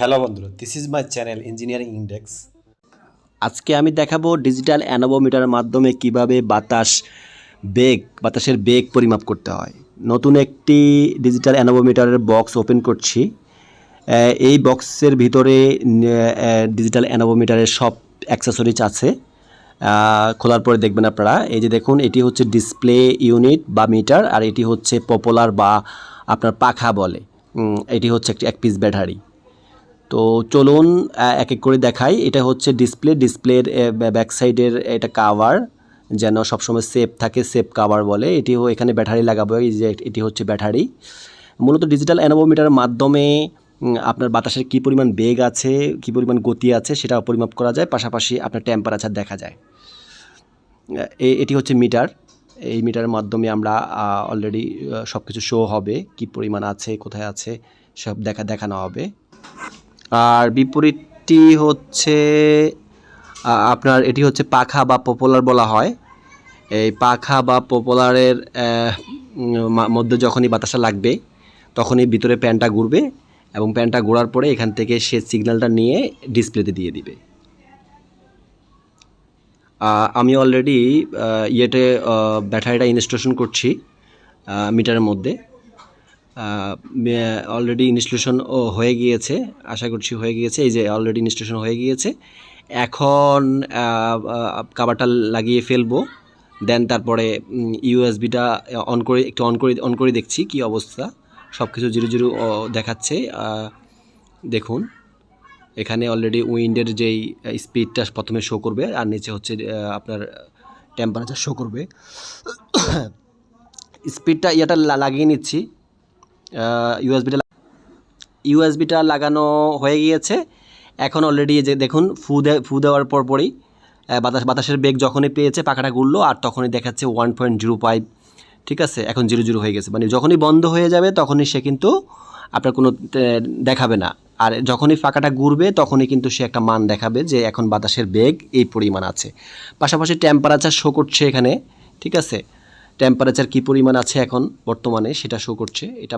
Hello বন্ধুরা this is my channel engineering index আজকে আমি দেখাবো ডিজিটাল অ্যানোবোমিটারের মাধ্যমে কীভাবে বাতাস বেগ, বাতাসের বেগ পরিমাপ করতে হয়। নতুন একটি ডিজিটাল অ্যানোবোমিটারের বক্স ওপেন করছি। এই বক্সের ভিতরে ডিজিটাল অ্যানোবোমিটারের সব অ্যাক্সেসরিজ আছে। খোলার পরে দেখবেন আপনারা, এই যে দেখুন, এটি হচ্ছে ডিসপ্লে ইউনিট বা মিটার আর এটি হচ্ছে পপুলার বা আপনার পাখা বলে। এটি হচ্ছে একটি, এক পিস ব্যাটারি তো চলুন এক এক করে দেখাই। এটা হচ্ছে ডিসপ্লে ডিসপ্লের ব্যাক সাইডের এটা কাভার যেন সবসময় সেফ থাকে সেফ কাভার বলে। এটিও এখানে ব্যাটারি লাগাবো, এই যে এটি হচ্ছে ব্যাটারি মূলত ডিজিটাল অ্যানোবোমিটারের মাধ্যমে আপনার বাতাসের কী পরিমাণ বেগ আছে, কী পরিমাণ গতি আছে, সেটা পরিমাপ করা যায়। পাশাপাশি আপনার টেম্পারেচার দেখা যায়। এটি হচ্ছে মিটার এই মিটারের মাধ্যমে আমরা অলরেডি সব কিছু শো হবে, কী পরিমাণ আছে, কোথায় আছে, সব দেখা, দেখানো হবে। আর বিপরীতটি হচ্ছে আপনার এটি হচ্ছে পাখা বা পপুলার বলা হয়। এই পাখা বা পপুলারের মধ্যে যখনই বাতাসা লাগবে, তখনই ভিতরে প্যানটা ঘুরবে এবং প্যানটা ঘোরার পরে এখান থেকে সে সিগন্যালটা নিয়ে ডিসপ্লেতে দিয়ে দিবে। আমি অলরেডি ইয়েতে ব্যাটারিটা ইনস্টলেশন করছি মিটারের মধ্যে। অলরেডি ইনস্টলেশন হয়ে গিয়েছে, আশা করছি হয়ে গিয়েছে, এই যে অলরেডি ইনস্টলেশন হয়ে গিয়েছে। এখন কাভারটা লাগিয়ে ফেলব দেন তারপরে ইউএসবিটা অন করে, একটু অন করে অন করে দেখছি কি অবস্থা। সব কিছু জিরো জিরো দেখাচ্ছে দেখুন। এখানে অলরেডি উইন্ডের যেই স্পিডটা প্রথমে শো করবে, আর নিচে হচ্ছে আপনার টেম্পারেচার শো করবে। স্পিডটা ইয়েটা লাগিয়ে নিচ্ছি। ইউএসবিটা ইউএসবিটা লাগানো হয়ে গিয়েছে। এখন অলরেডি যে দেখুন, ফু দে ফু দেওয়ার পর পরই বাতাস বাতাসের বেগ যখনই পেয়েছে, পাখাটা ঘুরলো আর তখনই দেখাচ্ছে ওয়ান পয়েন্ট জিরো ফাইভ ঠিক আছে? এখন জিরো জিরো হয়ে গেছে। মানে যখনই বন্ধ হয়ে যাবে, তখনই সে কিন্তু আপনার কোনো দেখাবে না। আর যখনই পাখাটা ঘুরবে, তখনই কিন্তু সে একটা মান দেখাবে যে এখন বাতাসের বেগ এই পরিমাণ আছে। পাশাপাশি টেম্পারেচার শো করছে এখানে, ঠিক আছে? টেম্পারেচার কী পরিমাণ আছে এখন বর্তমানে সেটা শো করছে। এটা